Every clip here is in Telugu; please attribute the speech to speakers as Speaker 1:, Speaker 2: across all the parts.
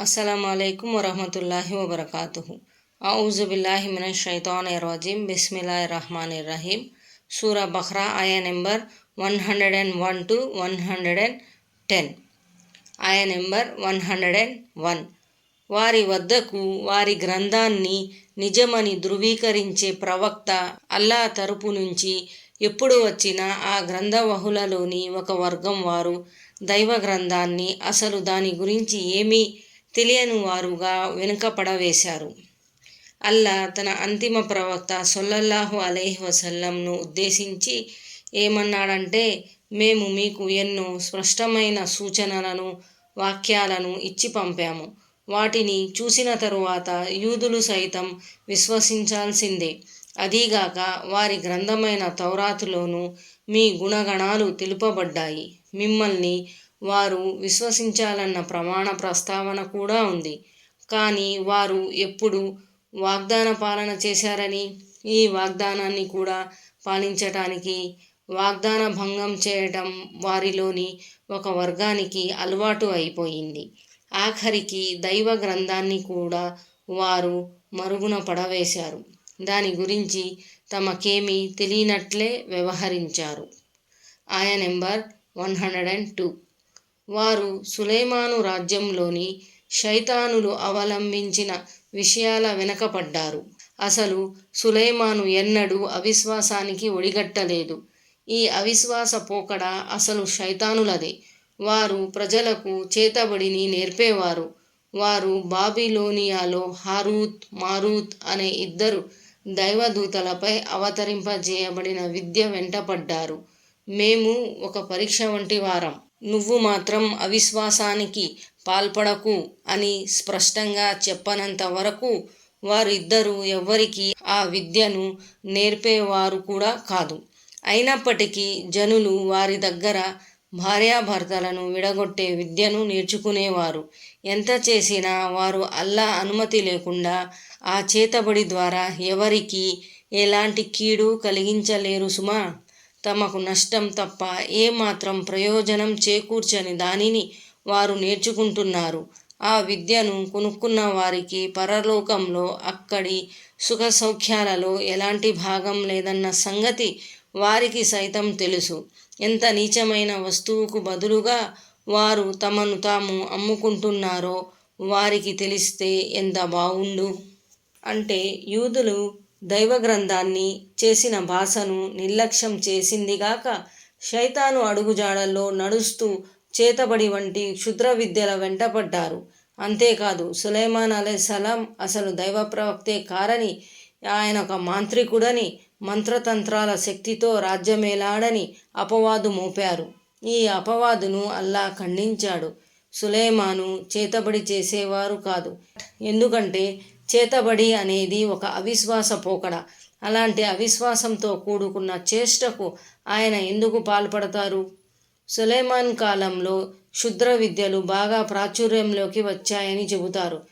Speaker 1: అస్సలం అయికం వరహమతుల్లాహి వబర్కాతు ఔజుబిల్లాహి మిన షైతాన్ రజీం. బిస్మిల్లా రహమాన్ రహీం. సూరా బహ్రా ఆయా number one hundred and one to one hundred and ten. ఆయా number one hundred and one. వారి వద్దకు వారి గ్రంథాన్ని నిజమని ధృవీకరించే ప్రవక్త అల్లా తరపు నుంచి ఎప్పుడు వచ్చినా ఆ గ్రంథవహులలోని ఒక వర్గం వారు దైవ గ్రంథాన్ని అసలు దాని గురించి ఏమీ తెలియని వారుగా వెనుకపడవేశారు అల్లా తన అంతిమ ప్రవక్త సొల్లల్లాహు అలైహి వసల్లంను ఉద్దేశించి ఏమన్నాడంటే మేము మీకు ఎన్నో స్పష్టమైన సూచనలను వాక్యాలను ఇచ్చి పంపాము. వాటిని చూసిన తరువాత యూదులు సైతం విశ్వసించాల్సిందే. అదీగాక వారి గ్రంథమైన తౌరాతులోనూ మీ గుణగణాలు తెలుపబడ్డాయి. మిమ్మల్ని వారు విశ్వసించాలన్న ప్రమాణ ప్రస్తావన కూడా ఉంది. కానీ వారు ఎప్పుడు వాగ్దాన పాలన చేశారని ఈ వాగ్దానాన్ని కూడా పాలించటానికి వాగ్దాన భంగం చేయటం వారిలోని ఒక వర్గానికి అలవాటు అయిపోయింది. ఆఖరికి దైవ గ్రంథాన్ని కూడా వారు మరుగున పడవేశారు. దాని గురించి తమకేమీ తెలియనట్లే వ్యవహరించారు. ఆయా number one hundred and two. వారు సులైమాను రాజ్యంలోని శైతానులు అవలంబించిన విషయాల వెనకపడ్డారు. అసలు సులైమాను ఎన్నడూ అవిశ్వాసానికి ఒడిగట్టలేదు. ఈ అవిశ్వాస పోకడ అసలు శైతానులదే. వారు ప్రజలకు చేతబడిని నేర్పేవారు. వారు బాబిలోనియాలో హారూత్ మారూత్ అనే ఇద్దరు దైవదూతలపై అవతరింపజేయబడిన విద్య వెంటపడ్డారు. మేము ఒక పరీక్ష వంటి వారం. నువ్వు మాత్రం అవిశ్వాసానికి పాల్పడకు అని స్పష్టంగా చెప్పనంత వరకు వారిద్దరూ ఎవ్వరికి ఆ విద్యను నేర్పేవారు కూడా కాదు. అయినప్పటికీ జనులు వారి దగ్గర భార్యాభర్తలను విడగొట్టే విద్యను నేర్చుకునేవారు. ఎంత చేసినా వారు అల్లా అనుమతి లేకుండా ఆ చేతబడి ద్వారా ఎవరికి ఎలాంటి కీడు కలిగించలేరు సుమా. తమకు నష్టం తప్ప ఏమాత్రం ప్రయోజనం చేకూర్చని దానిని వారు నేర్చుకుంటున్నారు. ఆ విద్యను కొనుక్కున్న వారికి పరలోకంలో అక్కడి సుఖ సౌఖ్యాలలో ఎలాంటి భాగం లేదన్న సంగతి వారికి సైతం తెలుసు. ఎంత నీచమైన వస్తువుకు బదులుగా వారు తమను తాము అమ్ముకుంటున్నారో వారికి తెలిస్తే ఎంత బాగుండు అంటే యూదులు దైవ గ్రంథాన్ని చేసిన భాషను నిర్లక్ష్యం చేసిందిగాక శైతాను అడుగుజాడల్లో నడుస్తూ చేతబడి వంటి క్షుద్ర విద్యల వెంటపడ్డారు. అంతేకాదు సులైమాన్ సలాం అసలు దైవ ప్రవక్తే కారని ఆయన ఒక మాంత్రికుడని మంత్రతంత్రాల శక్తితో రాజ్యమేలాడని అపవాదు మోపారు. ఈ అపవాదును అల్లా ఖండించాడు. సులేమాను చేతబడి చేసేవారు కాదు. ఎందుకంటే చేతబడి అనేది ఒక అవిశ్వాస పోకడ. అలాంటి అవిశ్వాసంతో కూడుకున్న చేష్టకు ఆయన ఎందుకు పాల్పడతారు? సులేమాన్ కాలంలో క్షుద్ర విద్యలు బాగా ప్రాచుర్యంలోకి వచ్చాయని చెబుతారు.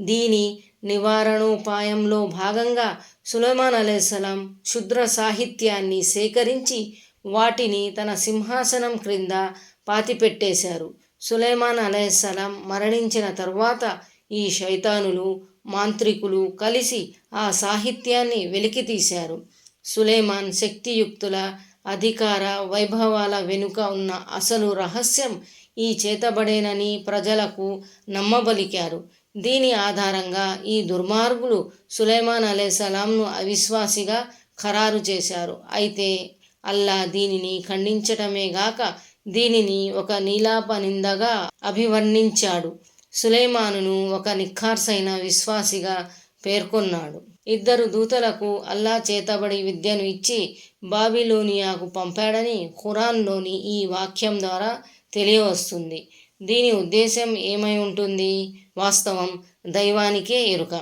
Speaker 1: దీని నివారణోపాయంలో భాగంగా సులేమాన్ అలైసలాం క్షుద్ర సాహిత్యాన్ని సేకరించి వాటిని తన సింహాసనం క్రింద పాతిపెట్టేశారు. సులేమాన్ అలైసలాం మరణించిన తర్వాత ఈ శైతానులు మాంత్రికులు కలిసి ఆ సాహిత్యాన్ని వెలికితీశారు. సులేమాన్ శక్తియుక్తుల అధికార వైభవాల వెనుక ఉన్న అసలు రహస్యం ఈ చేతబడేనని ప్రజలకు నమ్మబలికారు. దీని ఆధారంగా ఈ దుర్మార్గులు సులేమాన్ సలాంను అవిశ్వాసిగా ఖరారు చేశారు. అయితే అల్లా దీనిని ఖండించటమే గాక దీనిని ఒక నీలాప నిందగా అభివర్ణించాడు. సులేమానును ఒక నిఖార్సైన విశ్వాసిగా పేర్కొన్నాడు. ఇద్దరు దూతలకు అల్లా చేతబడి విద్యను ఇచ్చి బాబిలోనియాకు పంపాడని ఖురాన్లోని ఈ వాక్యం ద్వారా తెలియవస్తుంది. దీని ఉద్దేశం ఏమై ఉంటుంది? వాస్తవం దైవానికే ఎరుక.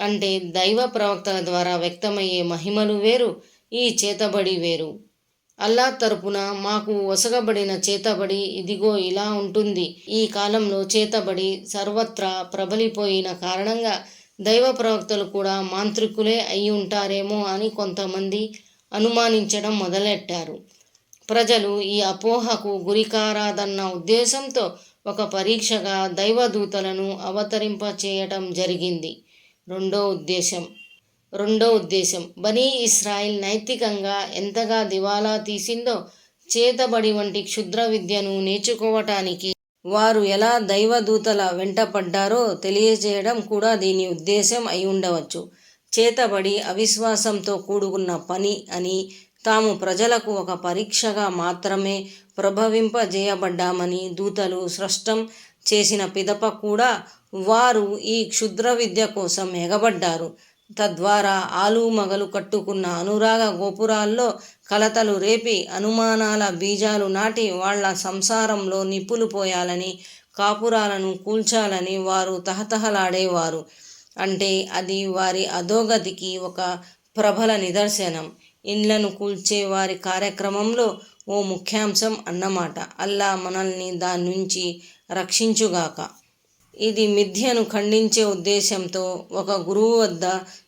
Speaker 1: అంటే దైవ ప్రవక్తల ద్వారా వ్యక్తమయ్యే మహిమలు వేరు ఈ చేతబడి వేరు. అల్లా తరపున మాకు వసగబడిన చేతబడి ఇదిగో ఇలా ఉంటుంది. ఈ కాలంలో చేతబడి సర్వత్రా ప్రబలిపోయిన కారణంగా దైవ ప్రవక్తలు కూడా మాంత్రికులే అయి ఉంటారేమో అని కొంతమంది అనుమానించడం మొదలెట్టారు. ప్రజలు ఈ అపోహకు గురికారాదన్న ఉద్దేశంతో ఒక పరీక్షగా దైవదూతలను అవతరింప చేయటం జరిగింది. రెండో ఉద్దేశం రెండో ఉద్దేశం. బనీ ఇస్రాయిల్ నైతికంగా ఎంతగా దివాలా తీసిందో చేతబడి వంటి క్షుద్ర విద్యను నేర్చుకోవటానికి వారు ఎలా దైవదూతల వెంటపడ్డారో తెలియజేయడం కూడా దీని ఉద్దేశం అయి ఉండవచ్చు. చేతబడి అవిశ్వాసంతో కూడుకున్న పని అని తాము ప్రజలకు ఒక పరీక్షగా మాత్రమే ప్రభవింపజేయబడ్డామని దూతలు స్పష్టం చేసిన పిదప కూడా వారు ఈ క్షుద్ర విద్య కోసం ఎగబడ్డారు. తద్వారా ఆలు మగలు కట్టుకున్న అనురాగ గోపురాల్లో కలతలు రేపి అనుమానాల బీజాలు నాటి వాళ్ళ సంసారంలో నిప్పులు పోయాలని కాపురాలను కూల్చాలని వారు తహతహలాడేవారు. అంటే అది వారి అధోగతికి ఒక ప్రబల నిదర్శనం. ఇండ్లను కూల్చే వారి కార్యక్రమంలో ఓ ముఖ్యాంశం అన్నమాట. అల్లా మనల్ని దాని నుంచి రక్షించుగాక. ఇది మిథ్యను ఖండించే ఉద్దేశంతో ఒక గురువు వద్ద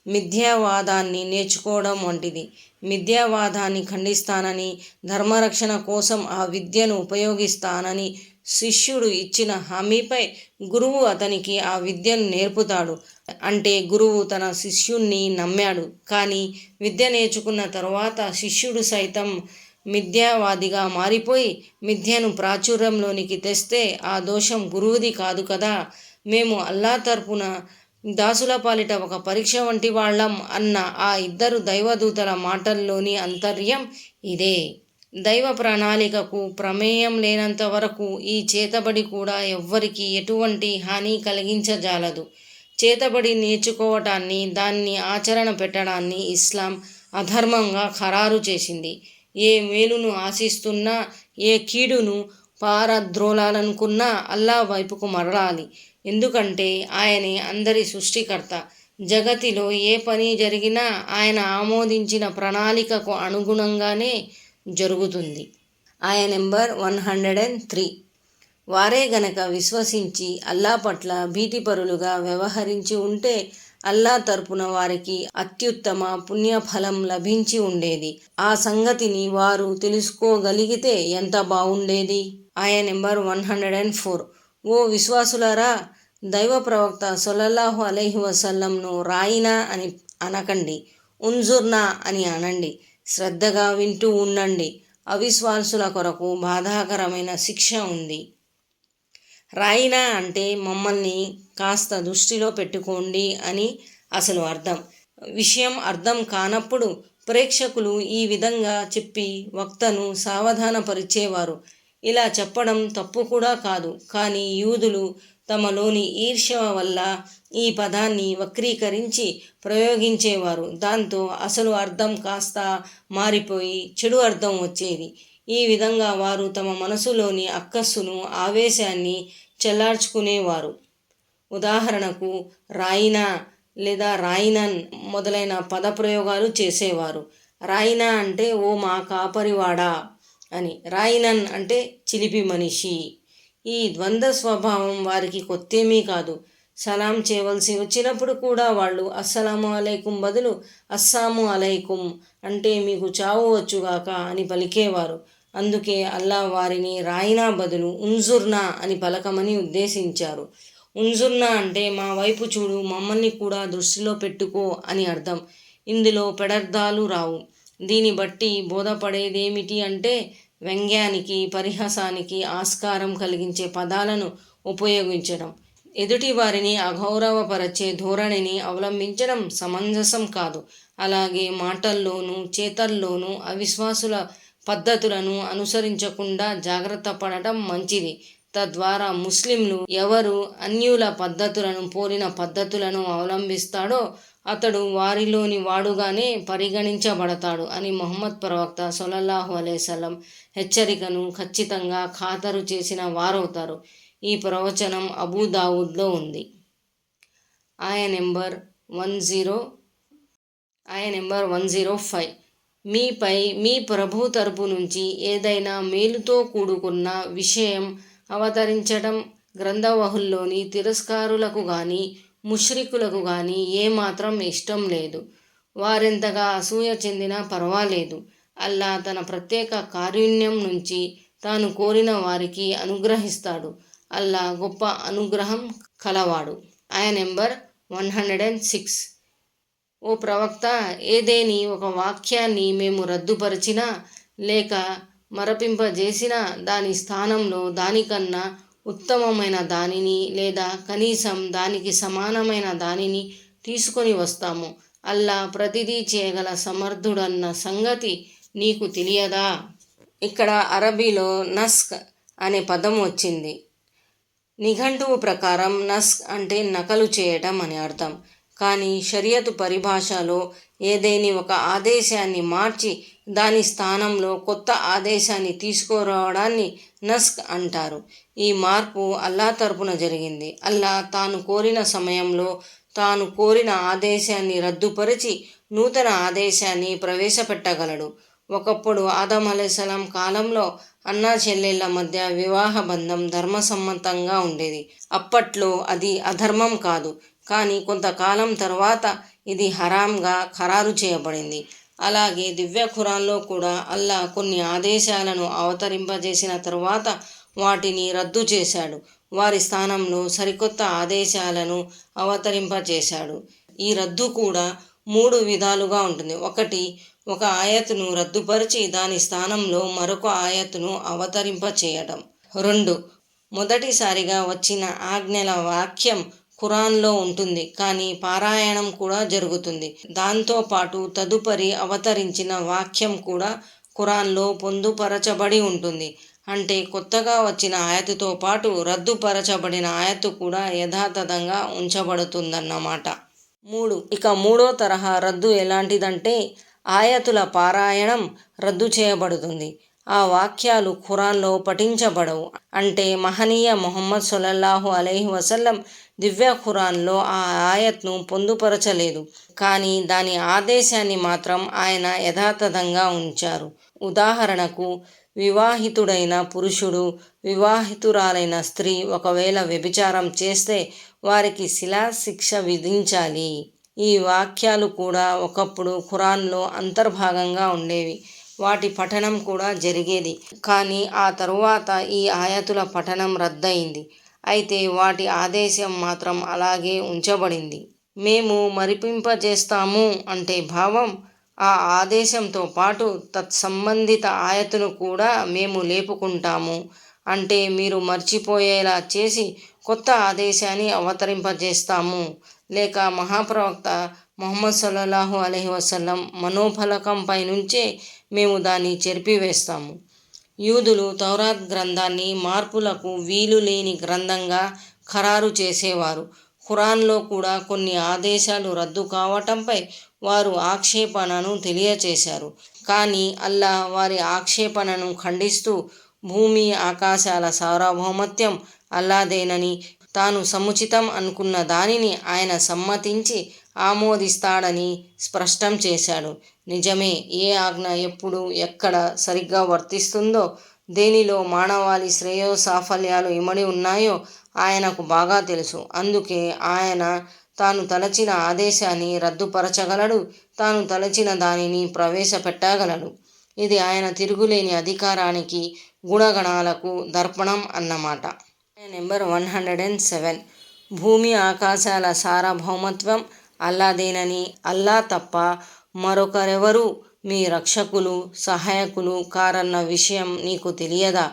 Speaker 1: మిథ్యావాదాన్ని నేర్చుకోవడం వంటిది. మిథ్యావాదాన్ని ఖండిస్తానని ధర్మరక్షణ కోసం ఆ విద్యను ఉపయోగిస్తానని శిష్యుడు ఇచ్చిన హామీపై గురువు అతనికి ఆ విద్యను నేర్పుతాడు. అంటే గురువు తన శిష్యుణ్ణి నమ్మాడు. కానీ విద్య నేర్చుకున్న తరువాత శిష్యుడు సైతం మిథ్యావాదిగా మారిపోయి మిథ్యను ప్రాచుర్యంలోనికి తెస్తే ఆ దోషం గురువుది కాదు కదా. మేము అల్లా తరపున దాసుల పాలిట ఒక పరీక్ష వంటి వాళ్ళం అన్న ఆ ఇద్దరు దైవదూతల మాటల్లోని అంతర్యం ఇదే. దైవ ప్రణాళికకు ప్రమేయం లేనంత వరకు ఈ చేతబడి కూడా ఎవ్వరికి ఎటువంటి హాని కలిగించజాలదు. చేతబడి నేర్చుకోవటాన్ని దాన్ని ఆచరణ పెట్టడాన్ని ఇస్లాం అధర్మంగా ఖరారు చేసింది. ఏ మేలును ఆశిస్తున్నా ఏ కీడును పారద్రోలాలనుకున్నా అల్లా వైపుకు మరలాలి. ఎందుకంటే ఆయనే అందరి సృష్టికర్త. జగతిలో ఏ పని జరిగినా ఆయన ఆమోదించిన ప్రణాళికకు అనుగుణంగానే జరుగుతుంది. ఆయన number one hundred and three. వారే గనక విశ్వసించి అల్లా పట్ల భీతిపరులుగా వ్యవహరించి ఉంటే అల్లా తరపున వారికి అత్యుత్తమ పుణ్యఫలం లభించి ఉండేది. ఆ సంగతిని వారు తెలుసుకోగలిగితే ఎంత బాగుండేది? ఆయన number one hundred and four. ఓ విశ్వాసులారా దైవ ప్రవక్త సొలల్లాహు అలైహి వసల్లంను రాయినా అని అనకండి. ఉంజుర్నా అని అనండి. శ్రద్ధగా వింటూ ఉండండి. అవిశ్వాసుల కొరకు బాధాకరమైన శిక్ష ఉంది. రాయినా అంటే మమ్మల్ని కాస్త దృష్టిలో పెట్టుకోండి అని అసలు అర్థం. విషయం అర్థం కానప్పుడు ప్రేక్షకులు ఈ విధంగా చెప్పి వక్తను సావధానపరిచేవారు. ఇలా చెప్పడం తప్పు కూడా కాదు. కానీ యూదులు తమలోని ఈర్ష వల్ల ఈ పదాన్ని వక్రీకరించి ప్రయోగించేవారు. దాంతో అసలు అర్థం కాస్త మారిపోయి చెడు అర్థం వచ్చేది. ఈ విధంగా వారు తమ మనసులోని అక్కస్సును ఆవేశాన్ని చెల్లార్చుకునేవారు. ఉదాహరణకు రాయినా లేదా రాయినన్ మొదలైన పదప్రయోగాలు చేసేవారు. రాయినా అంటే ఓ మా కాపరివాడా అని. రాయినన్ అంటే చిలిపి మనిషి ఈ ద్వంద్వ స్వభావం వారికి కొత్తేమీ కాదు. సలాం చేయవలసి వచ్చినప్పుడు కూడా వాళ్ళు అస్సలాము అలైకుం బదులు అస్సాము అలైకుం అంటే మీకు చావు వచ్చుగాక అని పలికేవారు. అందుకే అల్లా వారిని రాయినా బదులు ఉంజుర్నా అని పలకమని ఉద్దేశించారు. ఉంజుర్నా అంటే మా వైపు చూడు మమ్మల్ని కూడా దృష్టిలో పెట్టుకో అని అర్థం. ఇందులో పెడర్థాలు రావు. దీన్ని బట్టి బోధపడేదేమిటి అంటే వ్యంగ్యానికి పరిహాసానికి ఆస్కారం కలిగించే పదాలను ఉపయోగించడం. ఎదుటి వారిని అగౌరవపరచే ధోరణిని అవలంబించడం సమంజసం కాదు. అలాగే మాటల్లోనూ చేతల్లోనూ అవిశ్వాసుల పద్ధతులను అనుసరించకుండా జాగ్రత్త పడటం మంచిది. తద్వారా ముస్లింలు ఎవరు అన్యుల పద్ధతులను పోలిన పద్ధతులను అవలంబిస్తాడో అతడు వారిలోని వాడుగానే పరిగణించబడతాడు అని మొహమ్మద్ ప్రవక్త సొలల్లాహు అలైసలం హెచ్చరికను ఖచ్చితంగా ఖాతరు చేసిన వారవుతారు. ఈ ప్రవచనం అబూదావుద్లో ఉంది. ఆయ నెంబర్ వన్ జీరో ఆయ నెంబర్ వన్ జీరో ఫైవ్. మీపై మీ ప్రభు తరపు నుంచి ఏదైనా మేలుతో కూడుకున్న విషయం అవతరించడం గ్రంథవహుల్లోని తిరస్కారులకు కానీ ముష్రికులకు కానీ ఏమాత్రం ఇష్టం లేదు. వారెంతగా అసూయ చెందినా పర్వాలేదు. అల్లా తన ప్రత్యేక కారుణ్యం నుంచి తాను కోరిన వారికి అనుగ్రహిస్తాడు. అల్లా గొప్ప అనుగ్రహం కలవాడు. ఆయన number one hundred and six. ఓ ప్రవక్త ఏదేని ఒక వాక్యాన్ని మేము రద్దుపరిచినా లేక మరపింపజేసినా దాని స్థానంలో దానికన్నా ఉత్తమమైన దానిని లేదా కనీసం దానికి సమానమైన దానిని తీసుకొని వస్తాము. అల్లా ప్రతిదీ చేయగల సమర్థుడన్న సంగతి నీకు తెలియదా? ఇక్కడ అరబీలో నస్క్ అనే పదం వచ్చింది. నిఘంటువు ప్రకారం నస్క్ అంటే నకలు చేయటం అని అర్థం. కానీ షరియతు పరిభాషలో ఏదేని ఒక ఆదేశాన్ని మార్చి దాని స్థానంలో కొత్త ఆదేశాన్ని తీసుకురావడాన్ని నస్క్ అంటారు. ఈ మార్పు అల్లా తరపున జరిగింది. అల్లా తాను కోరిన సమయంలో తాను కోరిన ఆదేశాన్ని రద్దుపరిచి నూతన ఆదేశాన్ని ప్రవేశపెట్టగలడు. ఒకప్పుడు ఆదం అలైసలాం కాలంలో అన్నా చెల్లెళ్ళ మధ్య వివాహ బంధం ధర్మసమ్మతంగా ఉండేది. అప్పట్లో అది అధర్మం కాదు. కానీ కొంతకాలం తర్వాత ఇది హరాంగా ఖరారు చేయబడింది. అలాగే దివ్య ఖురాన్లో కూడా అల్లా కొన్ని ఆదేశాలను అవతరింపజేసిన తరువాత వాటిని రద్దు చేశాడు. వారి స్థానంలో సరికొత్త ఆదేశాలను అవతరింపజేశాడు. ఈ రద్దు కూడా మూడు విధాలుగా ఉంటుంది. ఒకటి ఒక ఆయత్ను రద్దుపరిచి దాని స్థానంలో మరొక ఆయత్ను అవతరింప చేయటం రెండు మొదటిసారిగా వచ్చిన ఆజ్ఞల వాక్యం ఖురాన్లో ఉంటుంది. కానీ పారాయణం కూడా జరుగుతుంది. దాంతోపాటు తదుపరి అవతరించిన వాక్యం కూడా ఖురాన్లో పొందుపరచబడి ఉంటుంది. అంటే కొత్తగా వచ్చిన ఆయతుతో పాటు రద్దుపరచబడిన ఆయతు కూడా యథాతథంగా ఉంచబడుతుందన్నమాట. మూడు. ఇక మూడో తరహా రద్దు ఎలాంటిదంటే ఆయతుల పారాయణం రద్దు చేయబడుతుంది. ఆ వాక్యాలు ఖురాన్లో పఠించబడవు. అంటే మహనీయ మొహమ్మద్ సొలల్లాహు అలైహి వసల్లం దివ్య ఖురాన్లో ఆ ఆయత్ను పొందుపరచలేదు. కానీ దాని ఆదేశాన్ని మాత్రం ఆయన యథాతథంగా ఉంచారు. ఉదాహరణకు వివాహితుడైన పురుషుడు వివాహితురాలైన స్త్రీ ఒకవేళ వ్యభిచారం చేస్తే వారికి శిలాశిక్ష విధించాలి. ఈ వాక్యాలు కూడా ఒకప్పుడు ఖురాన్లో అంతర్భాగంగా ఉండేవి. వాటి పఠనం కూడా జరిగేది. కానీ ఆ తరువాత ఈ ఆయతుల పఠనం రద్దయింది. అయితే వాటి ఆదేశం మాత్రం అలాగే ఉంచబడింది. మేము మరిపింపజేస్తాము అంటే భావం ఆ ఆదేశంతో పాటు తత్సంబంధిత ఆయతును కూడా మేము లేపుకుంటాము అంటే మీరు మర్చిపోయేలా చేసి కొత్త ఆదేశాన్ని అవతరింపజేస్తాము. లేక మహాప్రవక్త మొహమ్మద్ సల్లల్లాహు అలహి వసల్లం మనోఫలకంపై నుంచే మేము దాన్ని చెరిపివేస్తాము. యూదులు తౌరాత్ గ్రంథాన్ని మార్పులకు వీలు లేని గ్రంథంగా ఖరారు చేసేవారు. ఖురాన్లో కూడా కొన్ని ఆదేశాలు రద్దు కావటంపై వారు ఆక్షేపణను తెలియచేశారు. కానీ అల్లా వారి ఆక్షేపణను ఖండిస్తూ భూమి ఆకాశాల సార్వభౌమత్యం అల్లాదేనని తాను సముచితం అనుకున్న దానిని ఆయన సమ్మతించి ఆమోదిస్తాడని స్పష్టం చేశాడు. నిజమే ఏ ఆజ్ఞ ఎప్పుడు ఎక్కడ సరిగ్గా వర్తిస్తుందో దేనిలో మానవాళి శ్రేయో సాఫల్యాలు ఇమడి ఉన్నాయో ఆయనకు బాగా తెలుసు. అందుకే ఆయన తాను తలచిన ఆదేశాన్ని రద్దుపరచగలడు తాను తలచిన దానిని ప్రవేశపెట్టగలడు. ఇది ఆయన తిరుగులేని అధికారానికి గుణగణాలకు దర్పణం అన్నమాట. Number one hundred and seven. భూమి ఆకాశాల సార్వభౌమత్వం అల్లాదేనని అల్లా తప్ప మరొకరెవరు మీ రక్షకులు సహాయకులు కారన్న విషయం నీకు తెలియదా?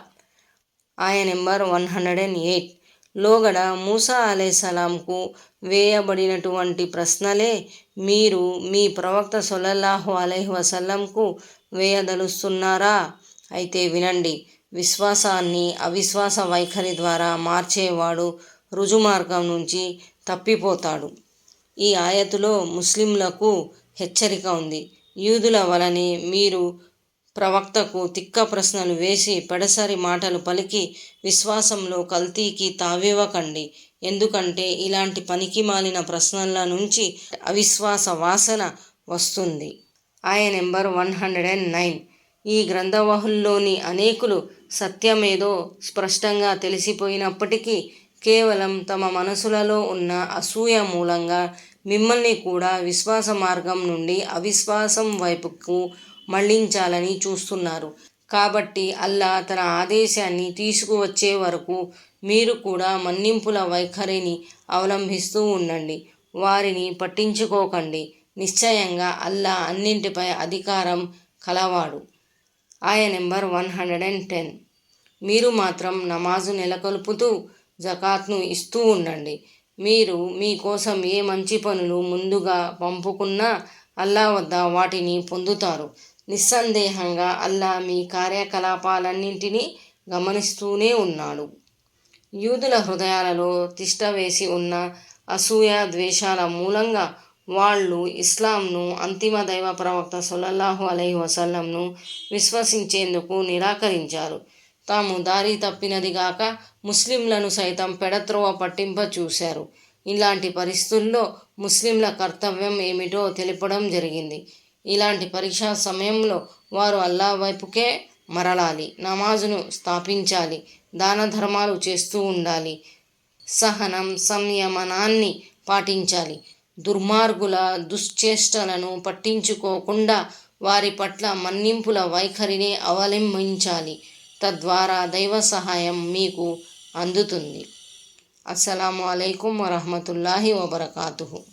Speaker 1: ఆయ number one hundred and eight. లోగడ మూసా అలేసలాంకు వేయబడినటువంటి ప్రశ్నలే మీరు మీ ప్రవక్త సొల్లల్లాహు అలైహి వసల్లంకు వేయదలుస్తున్నారా? అయితే వినండి. విశ్వాసాన్ని అవిశ్వాస వైఖరి ద్వారా మార్చేవాడు రుజుమార్గం నుంచి తప్పిపోతాడు. ఈ ఆయతులో ముస్లింలకు హెచ్చరిక ఉంది. యూదుల వలనే మీరు ప్రవక్తకు తిక్క ప్రశ్నలు వేసి పెడసరి మాటలు పలికి విశ్వాసంలో కల్తీకి తావివ్వకండి. ఎందుకంటే ఇలాంటి పనికి మాలిన ప్రశ్నల నుంచి అవిశ్వాస వాసన వస్తుంది. ఆయ number one hundred and nine. ఈ గ్రంథవహుల్లోని అనేకులు సత్యమేదో స్పష్టంగా తెలిసిపోయినప్పటికీ కేవలం తమ మనసులలో ఉన్న అసూయ మూలంగా మిమ్మల్ని కూడా విశ్వాస మార్గం నుండి అవిశ్వాసం వైపుకు మళ్ళించాలని చూస్తున్నారు. కాబట్టి అల్లా తన ఆదేశాన్ని తీసుకువచ్చే వరకు మీరు కూడా మన్నింపుల వైఖరిని అవలంబిస్తూ ఉండండి. వారిని పట్టించుకోకండి. నిశ్చయంగా అల్లా అన్నింటిపై అధికారం కలవాడు. ఆయ number one hundred and ten. మీరు మాత్రం నమాజు నెలకొల్పుతూ జకాత్ను ఇస్తూ ఉండండి. మీరు మీకోసం ఏ మంచి పనులు ముందుగా పంపుకున్నా అల్లా వద్ద వాటిని పొందుతారు. నిస్సందేహంగా అల్లా మీ కార్యకలాపాలన్నింటినీ గమనిస్తూనే ఉన్నాడు. యూదుల హృదయాలలో తిష్టవేసి ఉన్న అసూయ ద్వేషాల మూలంగా వాళ్ళు ఇస్లాంను అంతిమ దైవ ప్రవక్త సొల్లల్లాహు అలై వసల్లంను విశ్వసించేందుకు నిరాకరించారు. తాము దారి తప్పినదిగాక ముస్లింలను సైతం పెడత్రోవ పట్టింప చూశారు. ఇలాంటి పరిస్థితుల్లో ముస్లింల కర్తవ్యం ఏమిటో తెలపడం జరిగింది. ఇలాంటి పరీక్షా సమయంలో వారు అల్లా వైపుకే మరలాలి నమాజును స్థాపించాలి దాన ధర్మాలు చేస్తూ ఉండాలి సహనం సంయమనాన్ని పాటించాలి. దుర్మార్గుల దుశ్చేష్టలను పట్టించుకోకుండా వారి పట్ల మన్నింపుల వైఖరిని అవలంబించాలి. తద్వారా దైవ సహాయం మీకు అందుతుంది. అస్సలం అయికం వరహమతుల్లాహి వబర్కాతు